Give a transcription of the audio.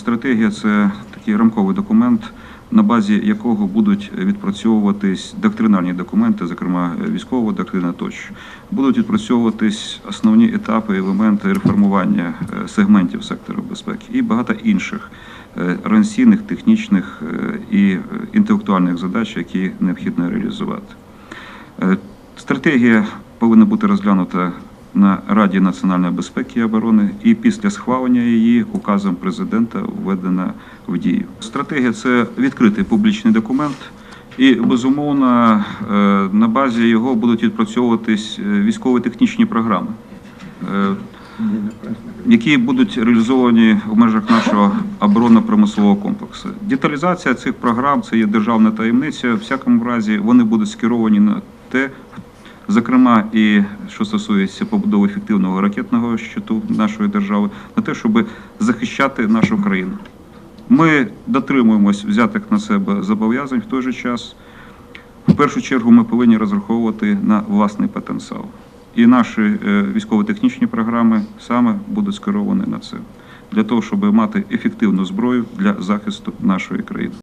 Стратегія це такий рамковий документ, на базі якого будуть відпрацьовуватись доктринарні документи, зокрема військова доктрина тощо. Будуть відпрацьовуватись основні етапи, елементи реформування е, сегментів сектору безпеки і багато інших е, організаційних, технічних е, і е, інтелектуальних задач, які необхідно реалізувати. Е, Стратегія повинна бути розглянута на Раді національної безпеки і оборони, і після схвалення її указом президента введена в дію. Стратегія це відкритий публічний документ, і безумовно е, на базі його будуть відпрацьовуватись е, військово-технічні програми. Е, які будуть реалізовані в межах нашого оборонно-промислового комплексу. Деталізація цих програм це є державна таємниця. В всякому разі, вони будуть скеровані на те, зокрема, і що стосується побудови ефективного ракетного щиту нашої держави, на те, щоб захищати нашу країну. Ми дотримуємось взятих на себе зобов'язань в той же час. В першу чергу ми повинні розраховувати на власний потенціал. І наші е, військово-технічні програми саме будуть скеровані на це для того, щоб мати ефективну зброю для захисту нашої країни.